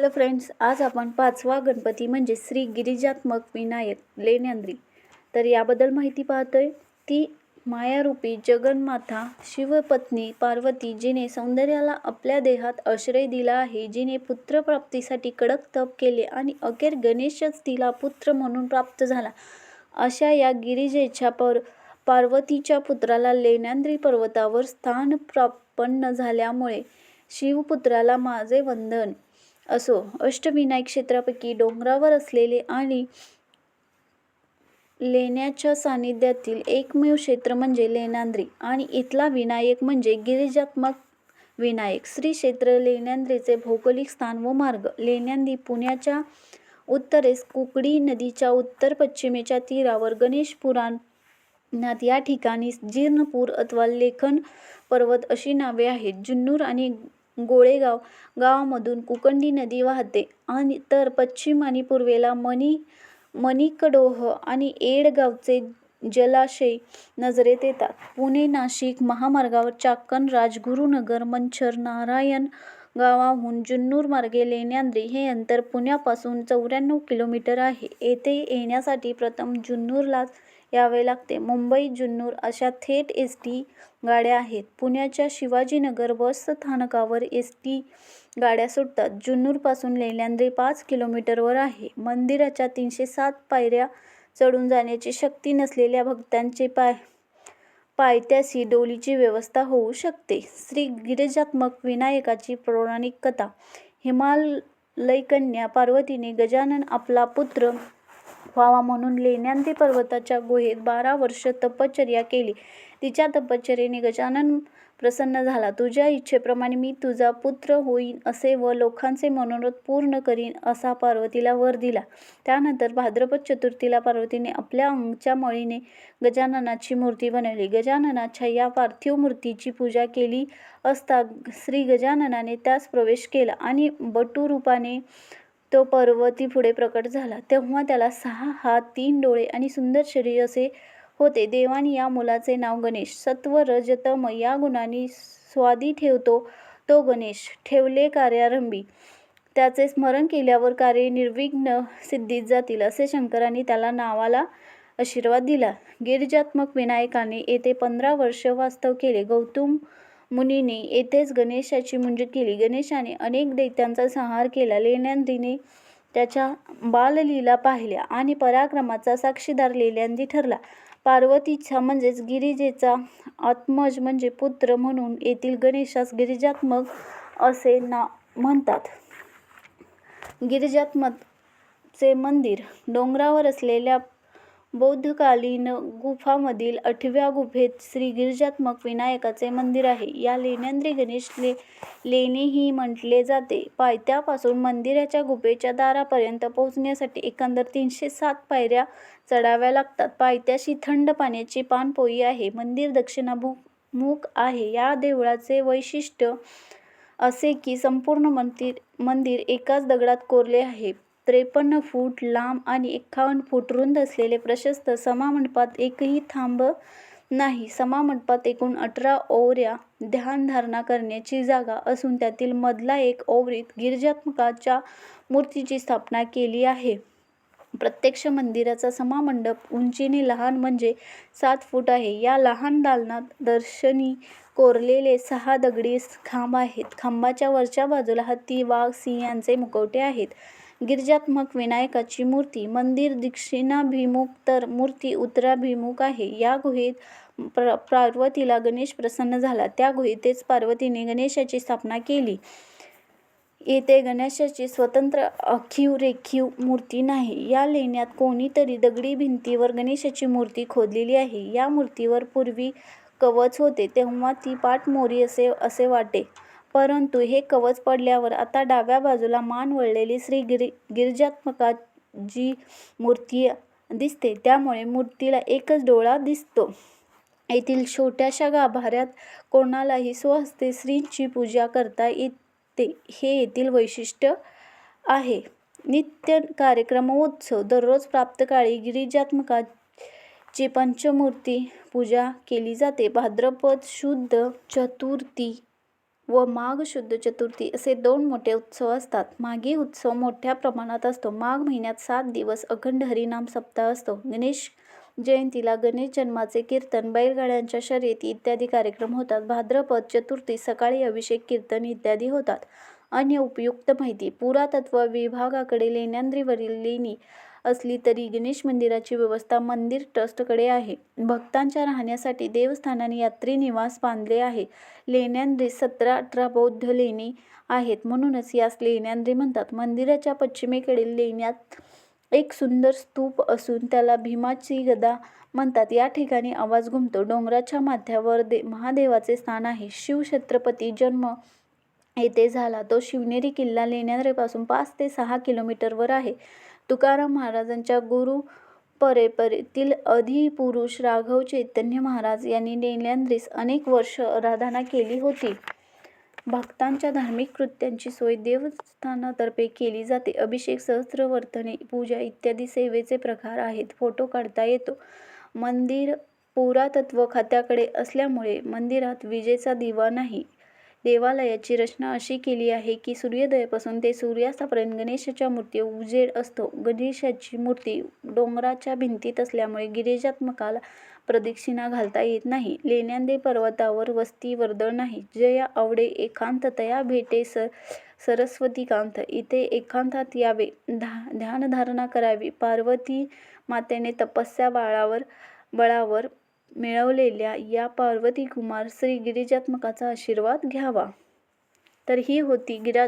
Hello friends आज आपण पाचवा गणपती म्हणजे श्री गिरिजात्मक विनायक लेण्यांद्री. तर याबद्दल माहिती पाहतोय. ती मायारूपी जगन्माता शिवपत्नी पार्वती जिने सौंदर्याला आपल्या देहात आश्रय दिला आहे. जिने पुत्रप्राप्तीसाठी कडक तप केले आणि अखेर गणेशच तिला पुत्र म्हणून प्राप्त झाला. अशा या गिरिजेच्या पर पार्वतीच्या पुत्राला लेण्यांद्री पर्वतावर स्थान प्रापन्न झाल्यामुळे शिवपुत्राला माझे वंदन. असो अष्टविनायक क्षेत्रापैकी डोंगरावर असलेले आणि लेण्याच्या सानिध्यातील एकमेव क्षेत्र म्हणजे लेण्याद्री आणि इथला विनायक म्हणजे गिरिजात्मक विनायक. श्री क्षेत्र लेण्याद्रीचे भौगोलिक स्थान व मार्ग. लेण्यांदी पुण्याच्या उत्तरेस कुकडी नदीच्या उत्तर पश्चिमेच्या तीरावर गणेश पुराणात या ठिकाणी जीर्णपूर अथवा लेखन पर्वत अशी नावे आहेत. जुन्नूर आणि गोळेगाव गावामधून कुकंडी नदी वाहते आणि तर पश्चिम आणि पूर्वेला मणी मणिकडोह आणि येड गावचे जलाशय नजरेत येतात. पुणे नाशिक महामार्गावर चाकण राजगुरुनगर मंचर नारायण गावाहून जुन्नूर मार्गे लेण्याद्री हे अंतर पुण्यापासून चौऱ्याण्णव किलोमीटर आहे. येथे येण्यासाठी प्रथम जुन्नूरला यावे लागते. मुंबई जुन्नूर अशा थेट एस टी गाड्या आहेत. पुण्याच्या शिवाजीनगर बस स्थानकावर एस टी गाड्या सुटतात. जुन्नूरपासून लेण्याद्री पाच किलोमीटरवर आहे. मंदिराच्या तीनशे सात पायऱ्या चढून जाण्याची शक्ती नसलेल्या भक्तांचे पाय पायथ्याशी डोलीची व्यवस्था होऊ शकते. श्री गिरिजात्मक विनायकाची पौराणिक कथा. हिमालयकन्या पार्वतीने गजानन आपला पुत्र व्हावा म्हणून लेण्यांती पर्वताच्या गुहेत बारा वर्ष तपश्चर्या केली. तिच्या तपश्चर्येने गजानन प्रसन्न झाला. तुझ्या इच्छेप्रमाणे मी तुझा पुत्र होईन असे व लोकांचे मनोरथ पूर्ण करीन असा पार्वतीला वर दिला. त्यानंतर भाद्रपद चतुर्थीला पार्वतीने आपल्या अंगच्या मळीने गजाननाची मूर्ती बनवली. गजाननाच्या या पार्थिव मूर्तीची पूजा केली असता श्री गजाननाने त्यास प्रवेश केला आणि बटूरूपाने तो पर्वती पुढे प्रकट झाला. तेव्हा त्याला सहा हात तीन डोळे आणि सुंदर शरीर असे होते. देवानी या मुलाचे नाव गणेश. सत्व रजतम या गुणांनी स्वादी ठेवतो तो गणेश. ठेवले कार्यारंभी. त्याचे स्मरण केल्यावर कार्य निर्विघ्न सिद्धीत जातील असे शंकरांनी त्याला नावाला आशीर्वाद दिला. गिरिजात्मक विनायकाने येथे पंधरा वर्ष वास्तव केले. गौतम मुनीने येथेच गणेशाची मुंज केली. गणेशाने अनेक दैत्यांचा संहार केला. लेण्यांदीने त्याच्या बाललीला पाहिल्या आणि पराक्रमाचा साक्षीदार लेल्यांदी ठरला. पार्वतीचा म्हणजेच गिरिजेचा आत्मज म्हणजे पुत्र म्हणून येथील गणेशास गिरिजात्मक असे ना म्हणतात. गिरिजात्मकचे मंदिर डोंगरावर असलेल्या बौद्धकालीन गुफामधील आठव्या गुफेत श्री गिरिजात्मक विनायकाचे मंदिर आहे. या लेण्यांद्री गणेश ले लेणीही म्हटले जाते. पायथ्यापासून मंदिराच्या गुफेच्या दारापर्यंत पोहोचण्यासाठी एकंदर तीनशे सात पायऱ्या चढाव्या लागतात. पायथ्याशी थंड पाण्याची पाणपोई आहे. मंदिर दक्षिणाभिमुख आहे. या देवळाचे वैशिष्ट्य असे की संपूर्ण मंदिर मंदिर एकाच दगडात कोरले आहे. त्रेपन्न फूट लांब आणि एक्कावन्न फूट रुंद असलेले प्रशस्त समामंडपात एकही थांब नाही. समामंडपात एकूण अठरा ओवऱ्या ध्यानधारणा करण्याची जागा असून त्यातील मधला एक ओवरीत गिरिजात्मकाच्या मूर्तीची स्थापना केली आहे. प्रत्यक्ष मंदिराचा समामंडप उंचीने लहान म्हणजे सात फूट आहे. या लहान दालनात दर्शनी कोरलेले सहा दगडी खांब आहेत. खांबाच्या वरच्या बाजूला हत्ती वाघ सिंह यांचे मुखवटे आहेत. गिरिजात्मक विनायकाची मूर्ती मंदिर दक्षिणाभिमुख तर मूर्ती उत्तराभिमुख आहे. या गुहेत प्र पार्वतीला गणेश प्रसन्न झाला. त्या गुहेतच पार्वतीने गणेशाची स्थापना केली. येथे गणेशाची स्वतंत्र अखीव रेखीव मूर्ती नाही. या लेण्यात कोणीतरी दगडी भिंतीवर गणेशाची मूर्ती खोदलेली आहे. या मूर्तीवर पूर्वी कवच होते. तेव्हा ती पाठमोरी असे असे वाटे. परंतु हे कवच पडल्यावर आता डाव्या बाजूला मान वळलेली श्री गिरिजात्मका गिरिजात्मकाची मूर्ती दिसते. त्यामुळे मूर्तीला एकच डोळा दिसतो. येथील छोट्याशा गाभाऱ्यात कोणालाही स्वहस्ते श्रींची पूजा करता येते. हे येथील वैशिष्ट्य आहे. नित्य कार्यक्रमोत्सव दररोज प्राप्तकाळी गिरिजात्मकाची पंचमूर्ती पूजा केली जाते. भाद्रपद शुद्ध चतुर्थी व माघ शुद्ध चतुर्थी असे दोन मोठे उत्सव असतात. माघी उत्सव मोठ्या प्रमाणात असतो. माघ महिन्यात सात दिवस अखंड हरिनाम सप्ताह असतो. गणेश जयंतीला गणेश जन्माचे कीर्तन, बैलगाड्यांच्या शर्यती इत्यादी कार्यक्रम होतात. भाद्रपद चतुर्थी सकाळी अभिषेक, कीर्तन इत्यादी होतात. अन्य उपयुक्त माहिती – पुरातत्व विभागाकडे लेण्यांद्रीवरील लेणी असली तरी गणेश मंदिराची व्यवस्था मंदिर ट्रस्टकडे आहे. भक्तांच्या राहण्यासाठी देवस्थानाने यात्री निवास बांधले आहे. लेण्यांद्री सतरा-अठरा बौद्ध लेणी आहेत म्हणूनच यास लेण्यांद्री म्हणतात. मंदिराच्या पश्चिमेकडील लेण्यात एक सुंदर स्तूप असून त्याला भीमाची गदा म्हणतात. या ठिकाणी आवाज घुमतो. डोंगराच्या माथ्यावर महादेवाचे स्थान आहे. शिव छत्रपती जन्म येथे झाला तो शिवनेरी किल्ला लेण्याद्रीपासून पाच ते सहा किलोमीटरवर आहे. तुकाराम महाराजांच्या गुरु गुरुपरंपरेतील अधिपुरुष राघव चैतन्य महाराज यांनी लेण्याद्रीस अनेक वर्ष आराधना केली होती. भक्तांच्या धार्मिक कृत्यांची सोय देवस्थानातर्फे केली जाते. अभिषेक, सहस्त्रवर्थणी, पूजा इत्यादी सेवेचे प्रकार आहेत. फोटो काढता येतो. मंदिर पुरातत्व खात्याकडे असल्यामुळे मंदिरात विजेचा दिवा नाही. देवालयाची रचना अशी केली आहे की सूर्योदयापासून ते सूर्यास्तापर्यंत गणेशाच्या मूर्ती उजेड असतो. गणेशाची मूर्ती डोंगराच्या भिंतीत असल्यामुळे गिरिजात्मकाला प्रदक्षिणा घालता येत नाही. लेण्यांदे पर्वतावर वस्ती वर्दळ नाही. जया आवडे एकांततया भेटे सरस्वतीकांत। इथे एकांतात यावे, ध्यानधारणा करावी. पार्वती मातेने तपस्या बाळावर बळावर मिळवलेल्या या पार्वती कुमार श्री गिरिजात्मकाचा आशीर्वाद घ्यावा. तर ही होती गिरा